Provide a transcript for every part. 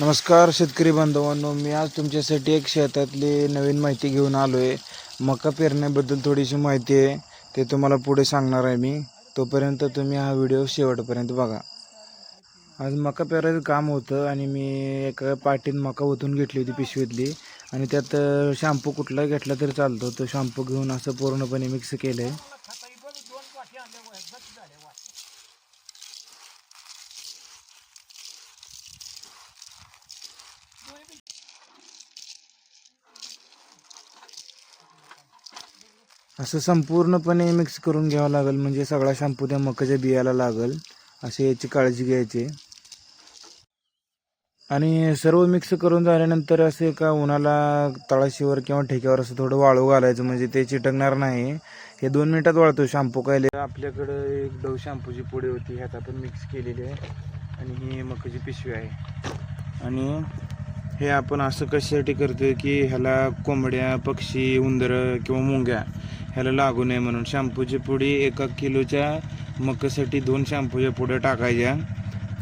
नमस्कार शेतकरी बांधवांनो मी आज तुमच्यासाठी एक शेतातली नवीन माहिती घेऊन आलो आहे मका पेरण्याबद्दल थोडीशी माहिती आहे ते तुम्हाला पुढे सांगणार आहे मी. तोपर्यंत तुम्ही हा व्हिडिओ शेवटपर्यंत बघा. आज मका पेरायचं काम होतं आणि मी एका पाटीत मका ओतून घेतली होती पिशवीतली. आणि त्यात शॅम्पू कुठला घेतला तरी चालतो. तो शॅम्पू घेऊन असं पूर्णपणे मिक्स केलं आहे असं संपूर्णपणे मिक्स करून घ्यावं लागेल. म्हणजे सगळा शॅम्पू त्या मकाच्या बियाला लागेल. असे याची काळजी घ्यायची. आणि सर्व मिक्स करून झाल्यानंतर असं का उन्हाला तळाशीवर किंवा ठेक्यावर असं थोडं वाळू घालायचं. म्हणजे ते चिटकणार नाही. हे दोन मिनिटात वाळतो शॅम्पू काय आपल्याकडं एक डव शॅम्पूची पुडी होती. ह्यात आपण मिक्स केलेली आहे. आणि ही मकाची पिशवी आहे. आणि हे आपण असं कशासाठी करतो की ह्याला कोंबड्या पक्षी उंदरं किंवा मुंग्या ह्याला लागू नये म्हणून शॅम्पूची पुडी एका किलोच्या मकासाठी दोन शॅम्पूच्या पुढे टाकायच्या.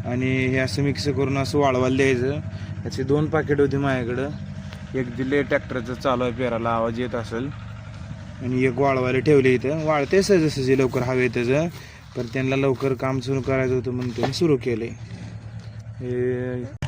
आणि हे असं मिक्स करून असं वाळवायला द्यायचं. याचे दोन पाकिट होती माझ्याकडं. एक दिले ट्रॅक्टरचं चालू आहे पेराला आवाज येत असेल. आणि एक वाळवायला ठेवले इथं. वाळते सहजासहजी लवकर हवे त्याचं. पण त्यांना लवकर काम सुरू करायचं होतं म्हणून त्यांनी सुरू केले हे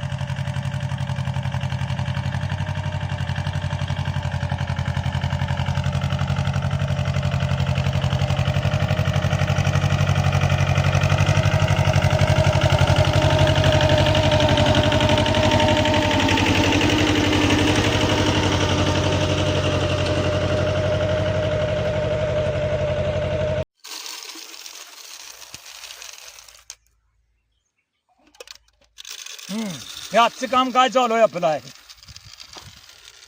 हे आजचं काम काय चालू आहे आपलं? आहे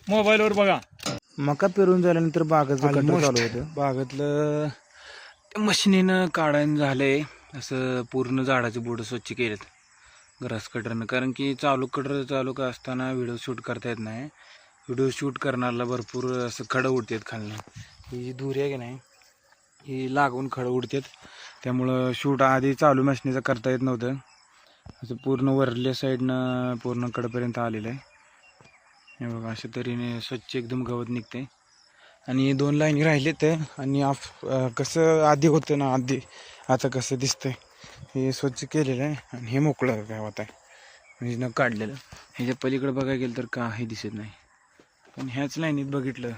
मोबाईलवर बघा. मका पेरून झाल्यानंतर बागाचं कटर Almost. चालू होतं. बागातलं त्या मशिनीनं काढायला झालंय. असं पूर्ण झाडाचे बोट स्वच्छ केलेत. ग्रास कटरनं. कारण की चालू कटर चालू का असताना व्हिडिओ शूट करता येत नाही. व्हिडिओ शूट करणारला भरपूर असं खडं उडतात खालनं. ही जी धुरी आहे की नाही ही लागून खडं उडतात. त्यामुळं शूट आधी चालू मशिनीचं करता येत नव्हतं. असं पूर्ण वरल्या साईडनं पूर्ण कडपर्यंत आलेलं आहे. हे बघा अशा तऱ्हेने स्वच्छ एकदम गवत निघते आणि दोन लाईनी राहिलेत आणि आफ कसं आधी होतं ना आधी आता कसं दिसतंय हे स्वच्छ केलेलं आहे आणि हे मोकळं गावात आहे. म्हणजे न काढलेलं. ह्याच्या पलीकडे बघायला गेलं तर काही दिसत नाही. पण ह्याच लाईनीत बघितलं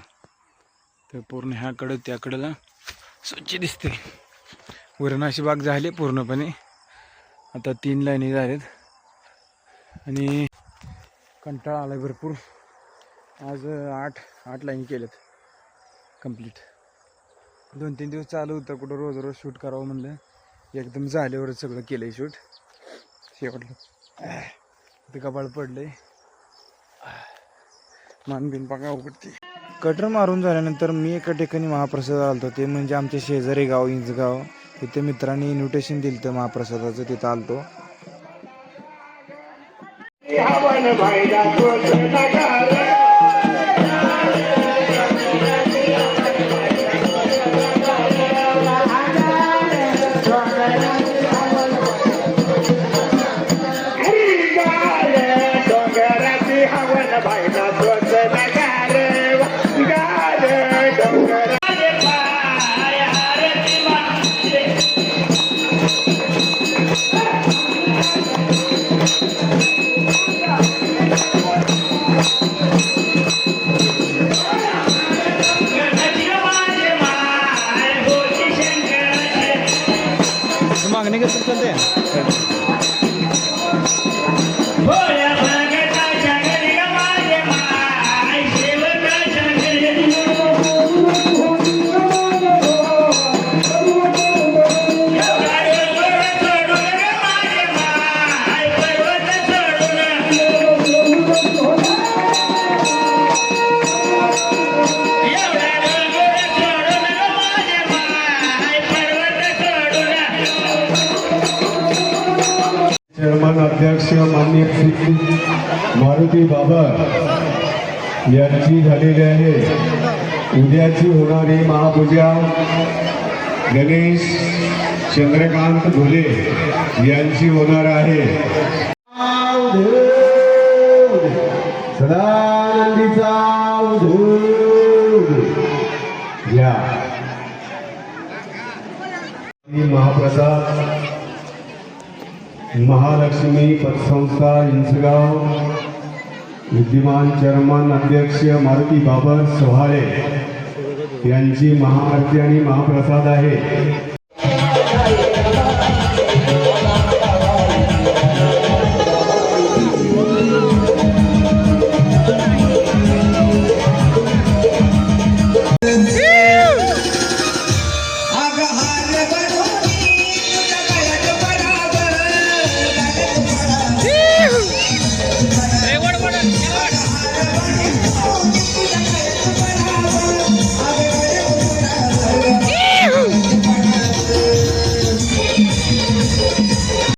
तर पूर्ण ह्याकडं त्याकडंला स्वच्छ दिसते वरण अशी बाग झाली पूर्णपणे. आता तीन लाईनी झालेत. आणि कंटाळा आला भरपूर. आज आठ आठ लाईन केल्यात कंप्लीट दोन तीन दिवस चालू होतं. कुठं रोज रोज शूट करावं म्हणलं. एकदम झाल्यावर सगळं केलं आहे शूट शेवटलं. ते कपाळ आहे मानबिन पाका उघडते. कटर मारून झाल्यानंतर मी एका ठिकाणी महाप्रसाद आलतो. ते म्हणजे आमचे शेजारी गाव इंचगाव. तिथे मित्रांनी इन्व्हिटेशन दिलं तर महाप्रसादाचं तिथं आलतो. डोंगराची मागणी कसं चालते चेअरमन अध्यक्ष माननीय श्री मारुती बाबा यांची झालेली आहे. उद्याची होणारी महापूजा गणेश चंद्रकांत घुले यांची होणार आहे. सदानंदीचा उधूर महाप्रसाद महालक्ष्मी पतसंस्था इंचगाव. विद्यमान चेअरमन अध्यक्ष मारुती बाबर सोहाळे यांची महाआरती आणि महाप्रसाद आहे.